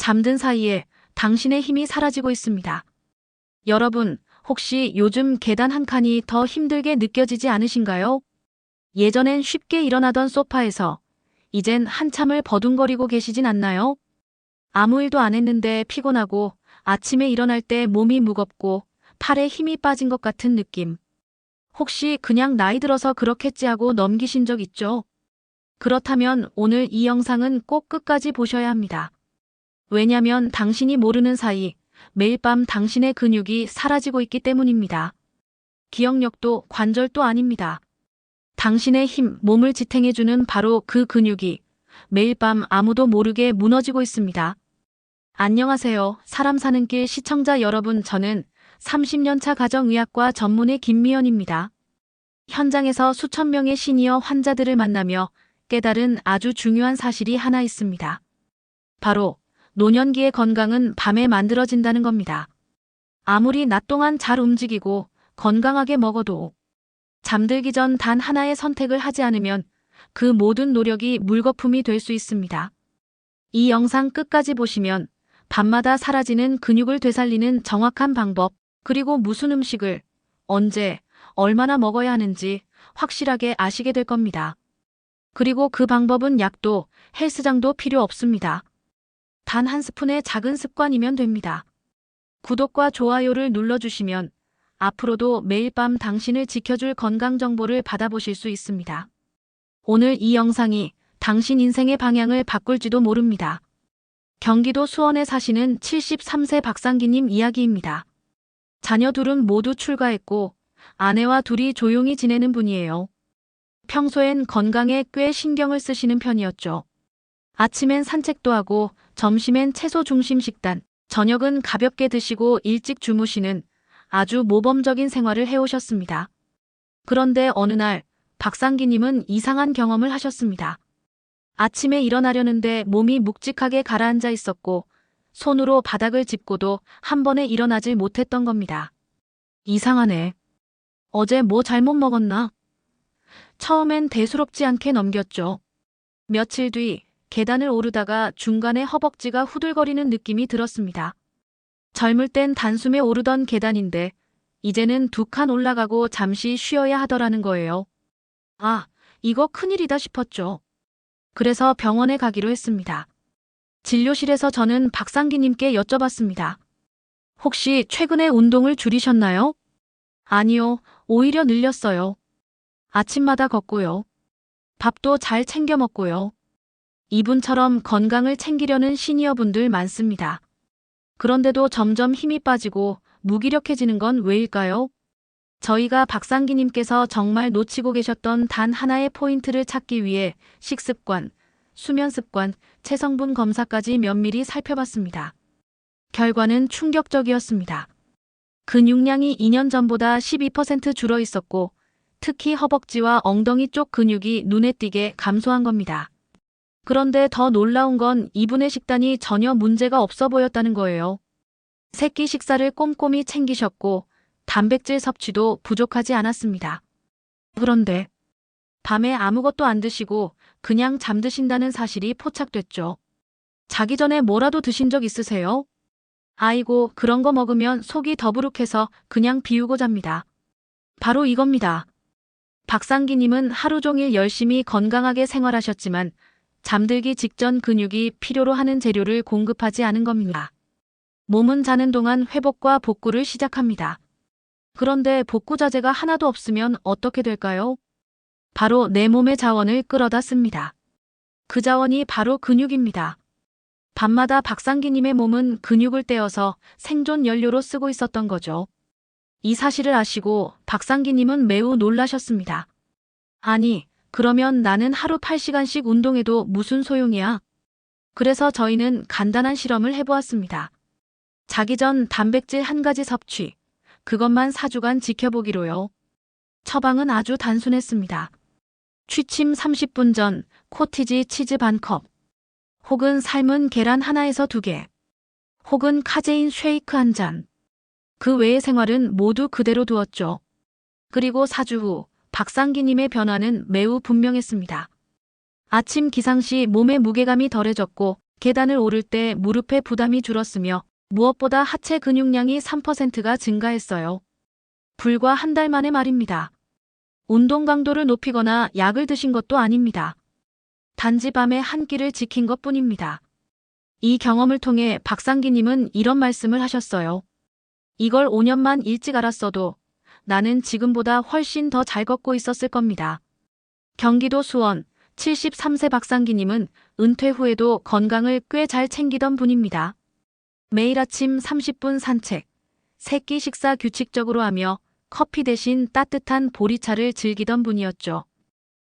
잠든 사이에 당신의 힘이 사라지고 있습니다. 여러분, 혹시 요즘 계단 한 칸이 더 힘들게 느껴지지 않으신가요? 예전엔 쉽게 일어나던 소파에서 이젠 한참을 버둥거리고 계시진 않나요? 아무 일도 안 했는데 피곤하고 아침에 일어날 때 몸이 무겁고 팔에 힘이 빠진 것 같은 느낌. 혹시 그냥 나이 들어서 그렇겠지 하고 넘기신 적 있죠? 그렇다면 오늘 이 영상은 꼭 끝까지 보셔야 합니다. 왜냐면 당신이 모르는 사이 매일 밤 당신의 근육이 사라지고 있기 때문입니다. 기억력도 관절도 아닙니다. 당신의 힘, 몸을 지탱해주는 바로 그 근육이 매일 밤 아무도 모르게 무너지고 있습니다. 안녕하세요. 사람 사는 길 시청자 여러분, 저는 30년차 가정의학과 전문의 김미연입니다. 현장에서 수천 명의 시니어 환자들을 만나며 깨달은 아주 중요한 사실이 하나 있습니다. 바로 노년기의 건강은 밤에 만들어진다는 겁니다. 아무리 낮 동안 잘 움직이고 건강하게 먹어도 잠들기 전 단 하나의 선택을 하지 않으면 그 모든 노력이 물거품이 될 수 있습니다. 이 영상 끝까지 보시면 밤마다 사라지는 근육을 되살리는 정확한 방법, 그리고 무슨 음식을 언제, 얼마나 먹어야 하는지 확실하게 아시게 될 겁니다. 그리고 그 방법은 약도 헬스장도 필요 없습니다. 단 한 스푼의 작은 습관이면 됩니다. 구독과 좋아요를 눌러주시면 앞으로도 매일 밤 당신을 지켜줄 건강 정보를 받아보실 수 있습니다. 오늘 이 영상이 당신 인생의 방향을 바꿀지도 모릅니다. 경기도 수원에 사시는 73세 박상기님 이야기입니다. 자녀 둘은 모두 출가했고 아내와 둘이 조용히 지내는 분이에요. 평소엔 건강에 꽤 신경을 쓰시는 편이었죠. 아침엔 산책도 하고 점심엔 채소 중심 식단, 저녁은 가볍게 드시고 일찍 주무시는 아주 모범적인 생활을 해오셨습니다. 그런데 어느 날 박상기님은 이상한 경험을 하셨습니다. 아침에 일어나려는데 몸이 묵직하게 가라앉아 있었고 손으로 바닥을 짚고도 한 번에 일어나질 못했던 겁니다. 이상하네. 어제 뭐 잘못 먹었나? 처음엔 대수롭지 않게 넘겼죠. 며칠 뒤 계단을 오르다가 중간에 허벅지가 후들거리는 느낌이 들었습니다. 젊을 땐 단숨에 오르던 계단인데 이제는 두 칸 올라가고 잠시 쉬어야 하더라는 거예요. 아, 이거 큰일이다 싶었죠. 그래서 병원에 가기로 했습니다. 진료실에서 저는 박상기님께 여쭤봤습니다. 혹시 최근에 운동을 줄이셨나요? 아니요, 오히려 늘렸어요. 아침마다 걷고요. 밥도 잘 챙겨 먹고요. 이분처럼 건강을 챙기려는 시니어분들 많습니다. 그런데도 점점 힘이 빠지고 무기력해지는 건 왜일까요? 저희가 박상기님께서 정말 놓치고 계셨던 단 하나의 포인트를 찾기 위해 식습관, 수면 습관, 체성분 검사까지 면밀히 살펴봤습니다. 결과는 충격적이었습니다. 근육량이 2년 전보다 12% 줄어 있었고 특히 허벅지와 엉덩이 쪽 근육이 눈에 띄게 감소한 겁니다. 그런데 더 놀라운 건 이분의 식단이 전혀 문제가 없어 보였다는 거예요. 새끼 식사를 꼼꼼히 챙기셨고 단백질 섭취도 부족하지 않았습니다. 그런데 밤에 아무것도 안 드시고 그냥 잠드신다는 사실이 포착됐죠. 자기 전에 뭐라도 드신 적 있으세요? 아이고, 그런 거 먹으면 속이 더부룩해서 그냥 비우고 잡니다. 바로 이겁니다. 박상기님은 하루 종일 열심히 건강하게 생활하셨지만 잠들기 직전 근육이 필요로 하는 재료를 공급하지 않은 겁니다. 몸은 자는 동안 회복과 복구를 시작합니다. 그런데 복구 자재가 하나도 없으면 어떻게 될까요? 바로 내 몸의 자원을 끌어다 씁니다. 그 자원이 바로 근육입니다. 밤마다 박상기님의 몸은 근육을 떼어서 생존 연료로 쓰고 있었던 거죠. 이 사실을 아시고 박상기님은 매우 놀라셨습니다. 아니, 그러면 나는 하루 8시간씩 운동해도 무슨 소용이야? 그래서 저희는 간단한 실험을 해보았습니다. 자기 전 단백질 한 가지 섭취, 그것만 4주간 지켜보기로요. 처방은 아주 단순했습니다. 취침 30분 전 코티지 치즈 반 컵, 혹은 삶은 계란 하나에서 두 개, 혹은 카제인 쉐이크 한 잔. 그 외의 생활은 모두 그대로 두었죠. 그리고 4주 후 박상기님의 변화는 매우 분명했습니다. 아침 기상 시 몸의 무게감이 덜해졌고 계단을 오를 때 무릎에 부담이 줄었으며 무엇보다 하체 근육량이 3%가 증가했어요. 불과 한 달 만에 말입니다. 운동 강도를 높이거나 약을 드신 것도 아닙니다. 단지 밤에 한 끼를 지킨 것 뿐입니다. 이 경험을 통해 박상기님은 이런 말씀을 하셨어요. 이걸 5년만 일찍 알았어도 나는 지금보다 훨씬 더 잘 걷고 있었을 겁니다. 경기도 수원 73세 박상기님은 은퇴 후에도 건강을 꽤 잘 챙기던 분입니다. 매일 아침 30분 산책, 새끼 식사 규칙적으로 하며 커피 대신 따뜻한 보리차를 즐기던 분이었죠.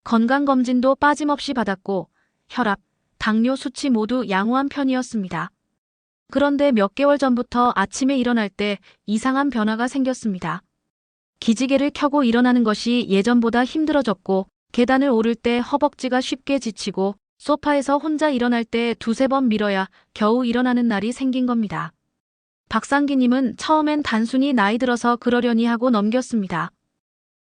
건강검진도 빠짐없이 받았고 혈압, 당뇨 수치 모두 양호한 편이었습니다. 그런데 몇 개월 전부터 아침에 일어날 때 이상한 변화가 생겼습니다. 기지개를 켜고 일어나는 것이 예전보다 힘들어졌고 계단을 오를 때 허벅지가 쉽게 지치고 소파에서 혼자 일어날 때 두세 번 밀어야 겨우 일어나는 날이 생긴 겁니다. 박상기님은 처음엔 단순히 나이 들어서 그러려니 하고 넘겼습니다.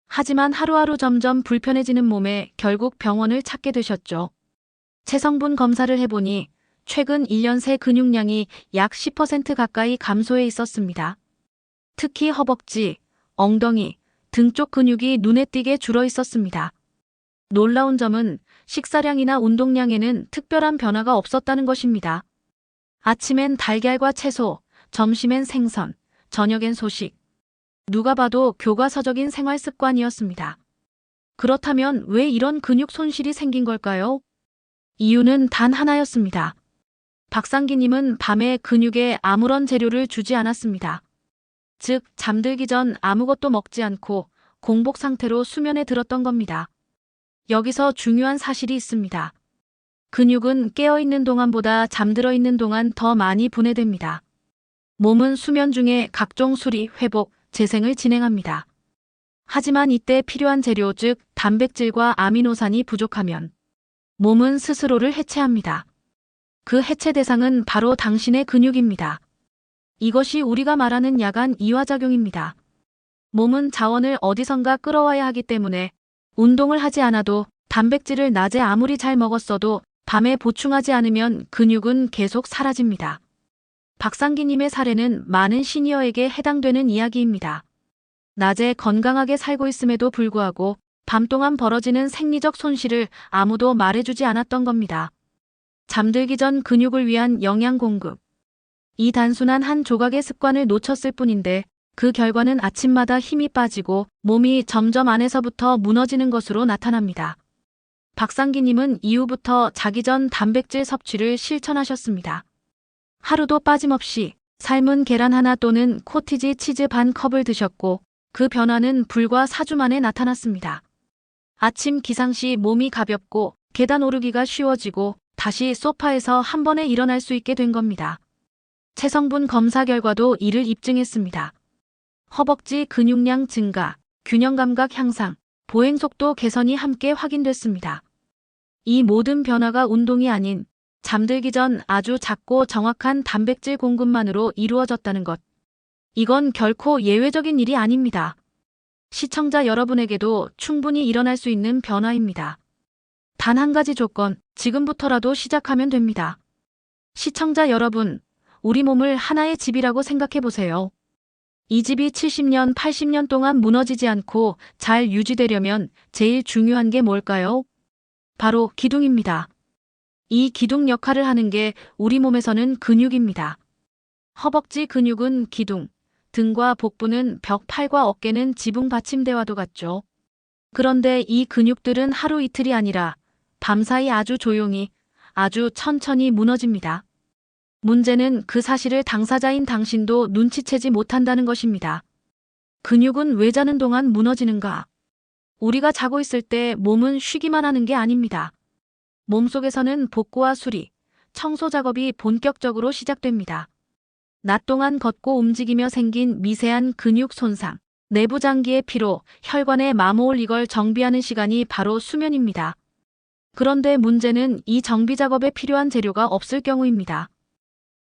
하지만 하루하루 점점 불편해지는 몸에 결국 병원을 찾게 되셨죠. 체성분 검사를 해보니 최근 1년 새 근육량이 약 10% 가까이 감소해 있었습니다. 특히 허벅지, 엉덩이, 등 쪽 근육이 눈에 띄게 줄어 있었습니다. 놀라운 점은 식사량이나 운동량에는 특별한 변화가 없었다는 것입니다. 아침엔 달걀과 채소, 점심엔 생선, 저녁엔 소식. 누가 봐도 교과서적인 생활 습관이었습니다. 그렇다면 왜 이런 근육 손실이 생긴 걸까요? 이유는 단 하나였습니다. 박상기님은 밤에 근육에 아무런 재료를 주지 않았습니다. 즉, 잠들기 전 아무것도 먹지 않고 공복 상태로 수면에 들었던 겁니다. 여기서 중요한 사실이 있습니다. 근육은 깨어있는 동안보다 잠들어 있는 동안 더 많이 분해됩니다. 몸은 수면 중에 각종 수리, 회복, 재생을 진행합니다. 하지만 이때 필요한 재료 즉 단백질과 아미노산이 부족하면 몸은 스스로를 해체합니다. 그 해체 대상은 바로 당신의 근육입니다. 이것이 우리가 말하는 야간 이화작용입니다. 몸은 자원을 어디선가 끌어와야 하기 때문에 운동을 하지 않아도 단백질을 낮에 아무리 잘 먹었어도 밤에 보충하지 않으면 근육은 계속 사라집니다. 박상기님의 사례는 많은 시니어에게 해당되는 이야기입니다. 낮에 건강하게 살고 있음에도 불구하고 밤 동안 벌어지는 생리적 손실을 아무도 말해주지 않았던 겁니다. 잠들기 전 근육을 위한 영양 공급. 이 단순한 한 조각의 습관을 놓쳤을 뿐인데 그 결과는 아침마다 힘이 빠지고 몸이 점점 안에서부터 무너지는 것으로 나타납니다. 박상기님은 이후부터 자기 전 단백질 섭취를 실천하셨습니다. 하루도 빠짐없이 삶은 계란 하나 또는 코티지 치즈 반 컵을 드셨고 그 변화는 불과 4주 만에 나타났습니다. 아침 기상 시 몸이 가볍고 계단 오르기가 쉬워지고 다시 소파에서 한 번에 일어날 수 있게 된 겁니다. 체성분 검사 결과도 이를 입증했습니다. 허벅지 근육량 증가, 균형 감각 향상, 보행 속도 개선이 함께 확인됐습니다. 이 모든 변화가 운동이 아닌 잠들기 전 아주 작고 정확한 단백질 공급만으로 이루어졌다는 것. 이건 결코 예외적인 일이 아닙니다. 시청자 여러분에게도 충분히 일어날 수 있는 변화입니다. 단 한 가지 조건, 지금부터라도 시작하면 됩니다. 시청자 여러분, 우리 몸을 하나의 집이라고 생각해 보세요. 이 집이 70년, 80년 동안 무너지지 않고 잘 유지되려면 제일 중요한 게 뭘까요? 바로 기둥입니다. 이 기둥 역할을 하는 게 우리 몸에서는 근육입니다. 허벅지 근육은 기둥, 등과 복부는 벽, 팔과 어깨는 지붕 받침대와도 같죠. 그런데 이 근육들은 하루 이틀이 아니라 밤사이 아주 조용히, 아주 천천히 무너집니다. 문제는 그 사실을 당사자인 당신도 눈치채지 못한다는 것입니다. 근육은 왜 자는 동안 무너지는가? 우리가 자고 있을 때 몸은 쉬기만 하는 게 아닙니다. 몸속에서는 복구와 수리, 청소 작업이 본격적으로 시작됩니다. 낮 동안 걷고 움직이며 생긴 미세한 근육 손상, 내부 장기의 피로, 혈관의 마모올 이걸 정비하는 시간이 바로 수면입니다. 그런데 문제는 이 정비 작업에 필요한 재료가 없을 경우입니다.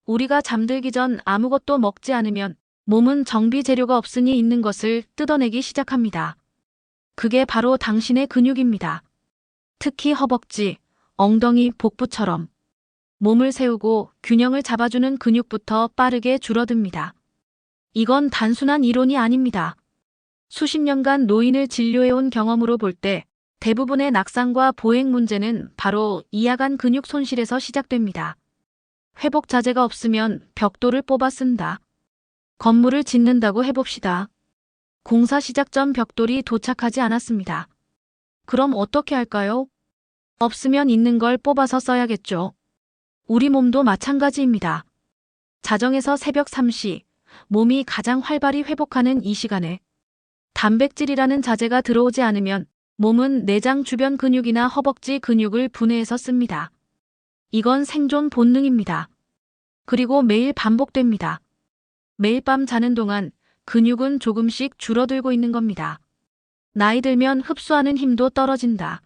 우리가 잠들기 전 아무것도 먹지 않으면 몸은 정비 재료가 없으니 있는 것을 뜯어내기 시작합니다. 그게 바로 당신의 근육입니다. 특히 허벅지, 엉덩이, 복부처럼 몸을 세우고 균형을 잡아주는 근육부터 빠르게 줄어듭니다. 이건 단순한 이론이 아닙니다. 수십 년간 노인을 진료해온 경험으로 볼 때 대부분의 낙상과 보행 문제는 바로 이하간 근육 손실에서 시작됩니다. 회복 자재가 없으면 벽돌을 뽑아 쓴다. 건물을 짓는다고 해봅시다. 공사 시작 전 벽돌이 도착하지 않았습니다. 그럼 어떻게 할까요? 없으면 있는 걸 뽑아서 써야겠죠. 우리 몸도 마찬가지입니다. 자정에서 새벽 3시, 몸이 가장 활발히 회복하는 이 시간에 단백질이라는 자재가 들어오지 않으면 몸은 내장 주변 근육이나 허벅지 근육을 분해해서 씁니다. 이건 생존 본능입니다. 그리고 매일 반복됩니다. 매일 밤 자는 동안 근육은 조금씩 줄어들고 있는 겁니다. 나이 들면 흡수하는 힘도 떨어진다.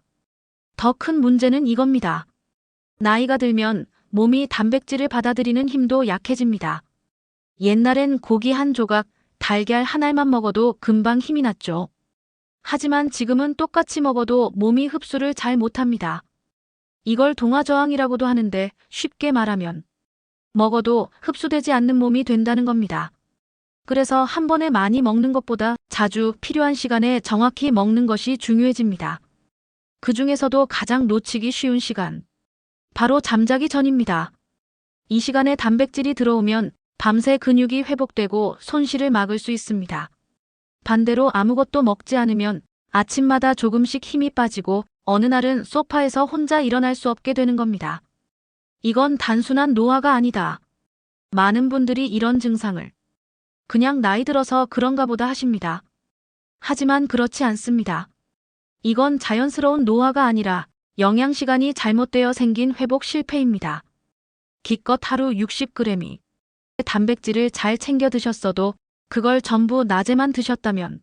더 큰 문제는 이겁니다. 나이가 들면 몸이 단백질을 받아들이는 힘도 약해집니다. 옛날엔 고기 한 조각, 달걀 한 알만 먹어도 금방 힘이 났죠. 하지만 지금은 똑같이 먹어도 몸이 흡수를 잘 못합니다. 이걸 동화저항이라고도 하는데 쉽게 말하면 먹어도 흡수되지 않는 몸이 된다는 겁니다. 그래서 한 번에 많이 먹는 것보다 자주 필요한 시간에 정확히 먹는 것이 중요해집니다. 그 중에서도 가장 놓치기 쉬운 시간. 바로 잠자기 전입니다. 이 시간에 단백질이 들어오면 밤새 근육이 회복되고 손실을 막을 수 있습니다. 반대로 아무것도 먹지 않으면 아침마다 조금씩 힘이 빠지고 어느 날은 소파에서 혼자 일어날 수 없게 되는 겁니다. 이건 단순한 노화가 아니다. 많은 분들이 이런 증상을 그냥 나이 들어서 그런가 보다 하십니다. 하지만 그렇지 않습니다. 이건 자연스러운 노화가 아니라 영양 시간이 잘못되어 생긴 회복 실패입니다. 기껏 하루 60g이 단백질을 잘 챙겨 드셨어도 그걸 전부 낮에만 드셨다면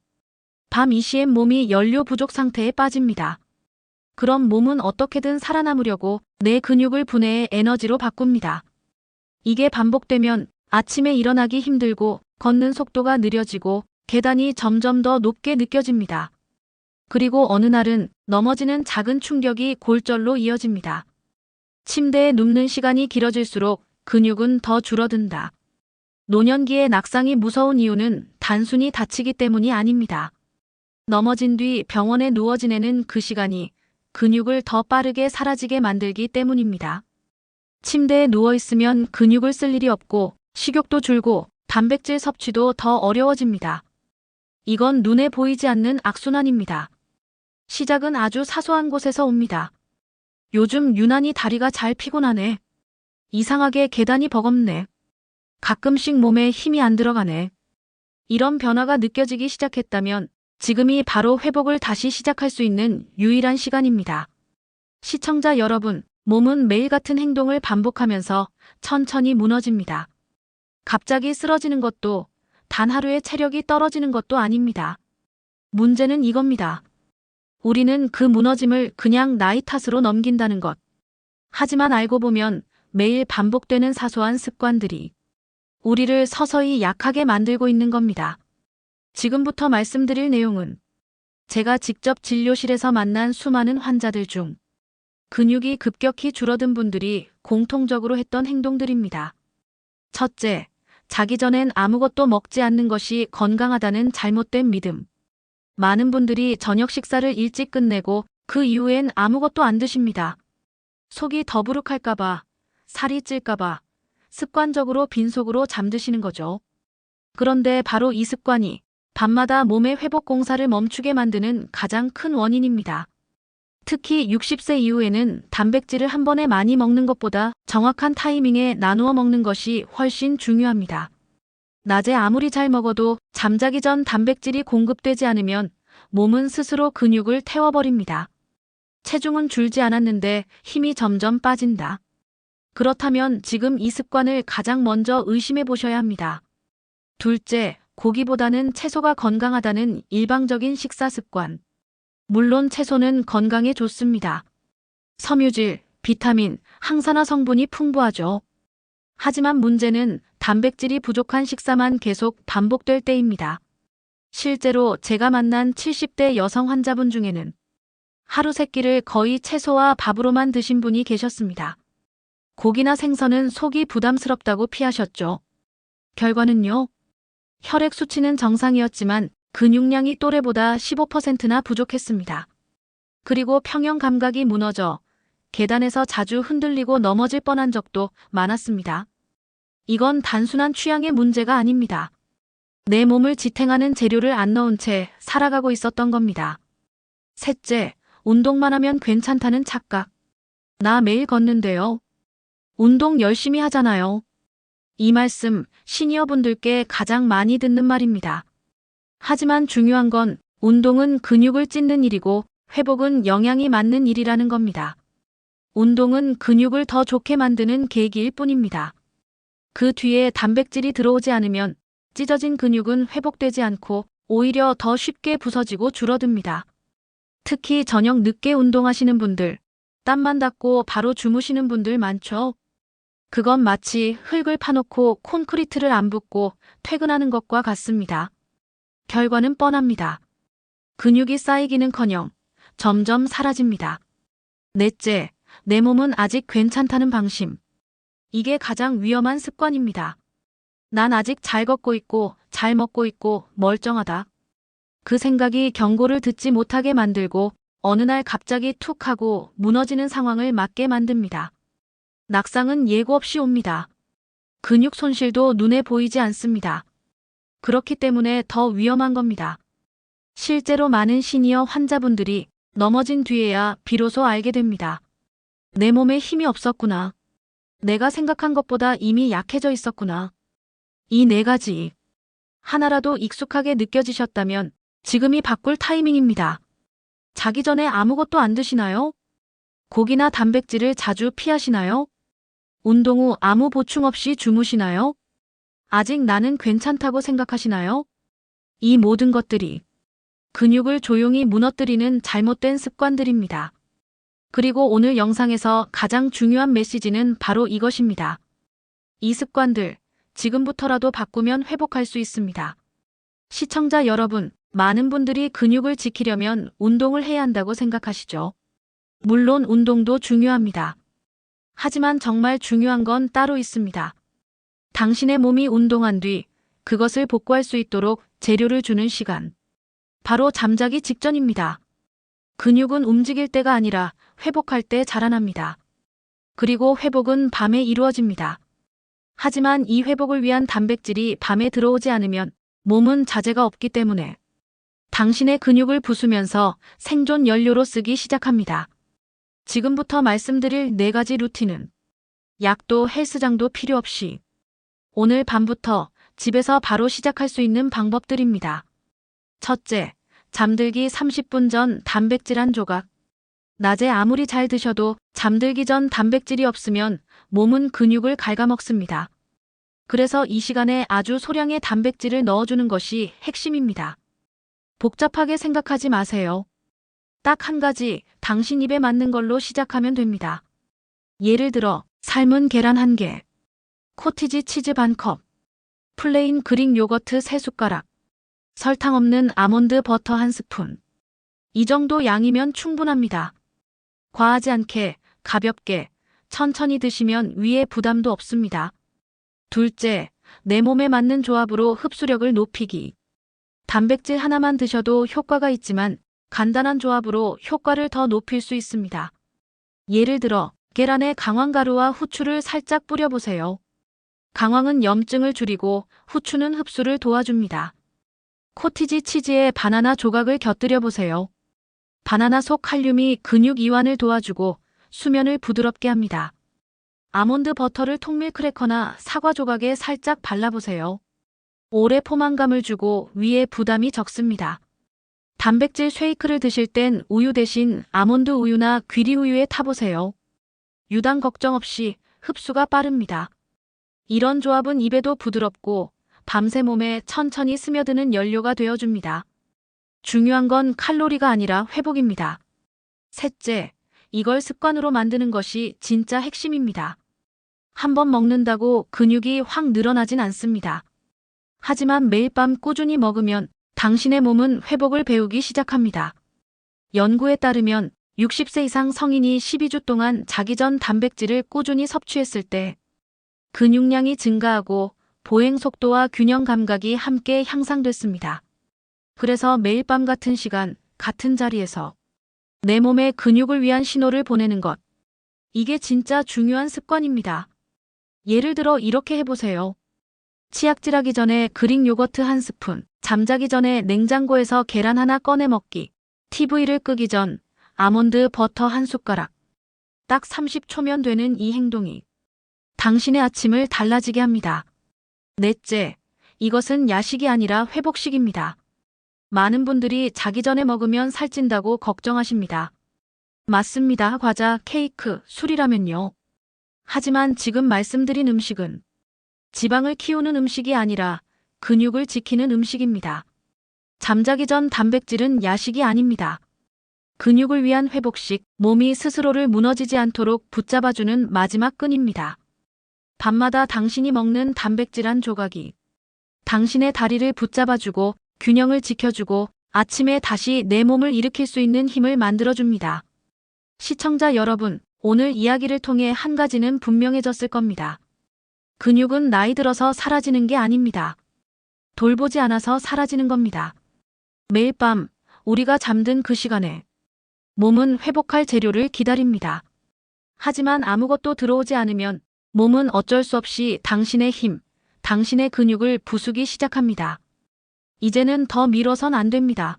밤 2시엔 몸이 연료 부족 상태에 빠집니다. 그럼 몸은 어떻게든 살아남으려고 내 근육을 분해해 에너지로 바꿉니다. 이게 반복되면 아침에 일어나기 힘들고 걷는 속도가 느려지고 계단이 점점 더 높게 느껴집니다. 그리고 어느 날은 넘어지는 작은 충격이 골절로 이어집니다. 침대에 눕는 시간이 길어질수록 근육은 더 줄어든다. 노년기의 낙상이 무서운 이유는 단순히 다치기 때문이 아닙니다. 넘어진 뒤 병원에 누워 지내는 그 시간이 근육을 더 빠르게 사라지게 만들기 때문입니다. 침대에 누워 있으면 근육을 쓸 일이 없고 식욕도 줄고 단백질 섭취도 더 어려워집니다. 이건 눈에 보이지 않는 악순환입니다. 시작은 아주 사소한 곳에서 옵니다. 요즘 유난히 다리가 잘 피곤하네. 이상하게 계단이 버겁네. 가끔씩 몸에 힘이 안 들어가네. 이런 변화가 느껴지기 시작했다면 지금이 바로 회복을 다시 시작할 수 있는 유일한 시간입니다. 시청자 여러분, 몸은 매일 같은 행동을 반복하면서 천천히 무너집니다. 갑자기 쓰러지는 것도 단 하루에 체력이 떨어지는 것도 아닙니다. 문제는 이겁니다. 우리는 그 무너짐을 그냥 나이 탓으로 넘긴다는 것. 하지만 알고 보면 매일 반복되는 사소한 습관들이 우리를 서서히 약하게 만들고 있는 겁니다. 지금부터 말씀드릴 내용은 제가 직접 진료실에서 만난 수많은 환자들 중 근육이 급격히 줄어든 분들이 공통적으로 했던 행동들입니다. 첫째, 자기 전엔 아무것도 먹지 않는 것이 건강하다는 잘못된 믿음. 많은 분들이 저녁 식사를 일찍 끝내고 그 이후엔 아무것도 안 드십니다. 속이 더부룩할까봐, 살이 찔까봐, 습관적으로 빈속으로 잠드시는 거죠. 그런데 바로 이 습관이 밤마다 몸의 회복 공사를 멈추게 만드는 가장 큰 원인입니다. 특히 60세 이후에는 단백질을 한 번에 많이 먹는 것보다 정확한 타이밍에 나누어 먹는 것이 훨씬 중요합니다. 낮에 아무리 잘 먹어도 잠자기 전 단백질이 공급되지 않으면 몸은 스스로 근육을 태워버립니다. 체중은 줄지 않았는데 힘이 점점 빠진다. 그렇다면 지금 이 습관을 가장 먼저 의심해 보셔야 합니다. 둘째, 고기보다는 채소가 건강하다는 일방적인 식사 습관. 물론 채소는 건강에 좋습니다. 섬유질, 비타민, 항산화 성분이 풍부하죠. 하지만 문제는 단백질이 부족한 식사만 계속 반복될 때입니다. 실제로 제가 만난 70대 여성 환자분 중에는 하루 세 끼를 거의 채소와 밥으로만 드신 분이 계셨습니다. 고기나 생선은 속이 부담스럽다고 피하셨죠. 결과는요. 혈액 수치는 정상이었지만 근육량이 또래보다 15%나 부족했습니다. 그리고 평형 감각이 무너져 계단에서 자주 흔들리고 넘어질 뻔한 적도 많았습니다. 이건 단순한 취향의 문제가 아닙니다. 내 몸을 지탱하는 재료를 안 넣은 채 살아가고 있었던 겁니다. 셋째, 운동만 하면 괜찮다는 착각. 나 매일 걷는데요. 운동 열심히 하잖아요. 이 말씀 시니어분들께 가장 많이 듣는 말입니다. 하지만 중요한 건 운동은 근육을 찢는 일이고 회복은 영양이 맞는 일이라는 겁니다. 운동은 근육을 더 좋게 만드는 계기일 뿐입니다. 그 뒤에 단백질이 들어오지 않으면 찢어진 근육은 회복되지 않고 오히려 더 쉽게 부서지고 줄어듭니다. 특히 저녁 늦게 운동하시는 분들, 땀만 닦고 바로 주무시는 분들 많죠? 그건 마치 흙을 파놓고 콘크리트를 안 붓고 퇴근하는 것과 같습니다. 결과는 뻔합니다. 근육이 쌓이기는커녕 점점 사라집니다. 넷째, 내 몸은 아직 괜찮다는 방심. 이게 가장 위험한 습관입니다. 난 아직 잘 걷고 있고, 잘 먹고 있고, 멀쩡하다. 그 생각이 경고를 듣지 못하게 만들고, 어느 날 갑자기 툭 하고 무너지는 상황을 맞게 만듭니다. 낙상은 예고 없이 옵니다. 근육 손실도 눈에 보이지 않습니다. 그렇기 때문에 더 위험한 겁니다. 실제로 많은 시니어 환자분들이 넘어진 뒤에야 비로소 알게 됩니다. 내 몸에 힘이 없었구나. 내가 생각한 것보다 이미 약해져 있었구나. 이 네 가지. 하나라도 익숙하게 느껴지셨다면 지금이 바꿀 타이밍입니다. 자기 전에 아무것도 안 드시나요? 고기나 단백질을 자주 피하시나요? 운동 후 아무 보충 없이 주무시나요? 아직 나는 괜찮다고 생각하시나요? 이 모든 것들이 근육을 조용히 무너뜨리는 잘못된 습관들입니다. 그리고 오늘 영상에서 가장 중요한 메시지는 바로 이것입니다. 이 습관들, 지금부터라도 바꾸면 회복할 수 있습니다. 시청자 여러분, 많은 분들이 근육을 지키려면 운동을 해야 한다고 생각하시죠. 물론 운동도 중요합니다. 하지만 정말 중요한 건 따로 있습니다. 당신의 몸이 운동한 뒤 그것을 복구할 수 있도록 재료를 주는 시간. 바로 잠자기 직전입니다. 근육은 움직일 때가 아니라 회복할 때 자라납니다. 그리고 회복은 밤에 이루어집니다. 하지만 이 회복을 위한 단백질이 밤에 들어오지 않으면 몸은 자재가 없기 때문에 당신의 근육을 부수면서 생존 연료로 쓰기 시작합니다. 지금부터 말씀드릴 네 가지 루틴은 약도 헬스장도 필요 없이 오늘 밤부터 집에서 바로 시작할 수 있는 방법들입니다. 첫째, 잠들기 30분 전 단백질 한 조각. 낮에 아무리 잘 드셔도 잠들기 전 단백질이 없으면 몸은 근육을 갉아먹습니다. 그래서 이 시간에 아주 소량의 단백질을 넣어주는 것이 핵심입니다. 복잡하게 생각하지 마세요. 딱 한 가지 당신 입에 맞는 걸로 시작하면 됩니다. 예를 들어 삶은 계란 한 개, 코티지 치즈 반 컵, 플레인 그릭 요거트 세 숟가락, 설탕 없는 아몬드 버터 한 스푼. 이 정도 양이면 충분합니다. 과하지 않게 가볍게 천천히 드시면 위에 부담도 없습니다. 둘째, 내 몸에 맞는 조합으로 흡수력을 높이기. 단백질 하나만 드셔도 효과가 있지만 간단한 조합으로 효과를 더 높일 수 있습니다. 예를 들어 계란에 강황가루와 후추를 살짝 뿌려보세요. 강황은 염증을 줄이고 후추는 흡수를 도와줍니다. 코티지 치즈에 바나나 조각을 곁들여 보세요. 바나나 속 칼륨이 근육 이완을 도와주고 수면을 부드럽게 합니다. 아몬드 버터를 통밀 크래커나 사과 조각에 살짝 발라보세요. 오래 포만감을 주고 위에 부담이 적습니다. 단백질 쉐이크를 드실 땐 우유 대신 아몬드 우유나 귀리 우유에 타보세요. 유당 걱정 없이 흡수가 빠릅니다. 이런 조합은 입에도 부드럽고 밤새 몸에 천천히 스며드는 연료가 되어줍니다. 중요한 건 칼로리가 아니라 회복입니다. 셋째, 이걸 습관으로 만드는 것이 진짜 핵심입니다. 한 번 먹는다고 근육이 확 늘어나진 않습니다. 하지만 매일 밤 꾸준히 먹으면 당신의 몸은 회복을 배우기 시작합니다. 연구에 따르면 60세 이상 성인이 12주 동안 자기 전 단백질을 꾸준히 섭취했을 때 근육량이 증가하고 보행 속도와 균형 감각이 함께 향상됐습니다. 그래서 매일 밤 같은 시간, 같은 자리에서 내 몸에 근육을 위한 신호를 보내는 것. 이게 진짜 중요한 습관입니다. 예를 들어 이렇게 해보세요. 치약질하기 전에 그릭 요거트 한 스푼, 잠자기 전에 냉장고에서 계란 하나 꺼내 먹기, TV를 끄기 전 아몬드 버터 한 숟가락. 딱 30초면 되는 이 행동이 당신의 아침을 달라지게 합니다. 넷째, 이것은 야식이 아니라 회복식입니다. 많은 분들이 자기 전에 먹으면 살찐다고 걱정하십니다. 맞습니다. 과자, 케이크, 술이라면요. 하지만 지금 말씀드린 음식은 지방을 키우는 음식이 아니라 근육을 지키는 음식입니다. 잠자기 전 단백질은 야식이 아닙니다. 근육을 위한 회복식, 몸이 스스로를 무너지지 않도록 붙잡아주는 마지막 끈입니다. 밤마다 당신이 먹는 단백질 한 조각이 당신의 다리를 붙잡아주고 균형을 지켜주고 아침에 다시 내 몸을 일으킬 수 있는 힘을 만들어줍니다. 시청자 여러분, 오늘 이야기를 통해 한 가지는 분명해졌을 겁니다. 근육은 나이 들어서 사라지는 게 아닙니다. 돌보지 않아서 사라지는 겁니다. 매일 밤 우리가 잠든 그 시간에 몸은 회복할 재료를 기다립니다. 하지만 아무것도 들어오지 않으면 몸은 어쩔 수 없이 당신의 힘, 당신의 근육을 부수기 시작합니다. 이제는 더 미뤄선 안 됩니다.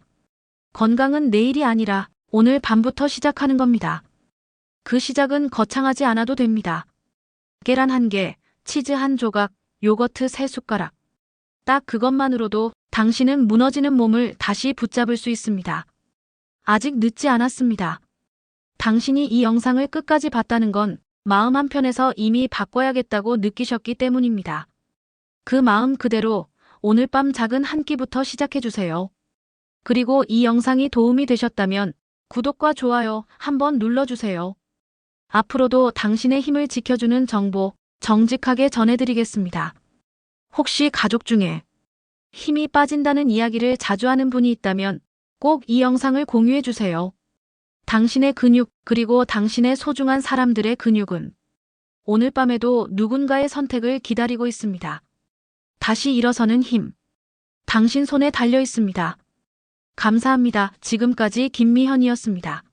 건강은 내일이 아니라 오늘 밤부터 시작하는 겁니다. 그 시작은 거창하지 않아도 됩니다. 계란 한 개, 치즈 한 조각, 요거트 세 숟가락. 딱 그것만으로도 당신은 무너지는 몸을 다시 붙잡을 수 있습니다. 아직 늦지 않았습니다. 당신이 이 영상을 끝까지 봤다는 건 마음 한편에서 이미 바꿔야겠다고 느끼셨기 때문입니다. 그 마음 그대로 오늘 밤 작은 한 끼부터 시작해주세요. 그리고 이 영상이 도움이 되셨다면 구독과 좋아요 한번 눌러주세요. 앞으로도 당신의 힘을 지켜주는 정보 정직하게 전해드리겠습니다. 혹시 가족 중에 힘이 빠진다는 이야기를 자주 하는 분이 있다면 꼭 이 영상을 공유해 주세요. 당신의 근육 그리고 당신의 소중한 사람들의 근육은 오늘 밤에도 누군가의 선택을 기다리고 있습니다. 다시 일어서는 힘. 당신 손에 달려 있습니다. 감사합니다. 지금까지 김미현이었습니다.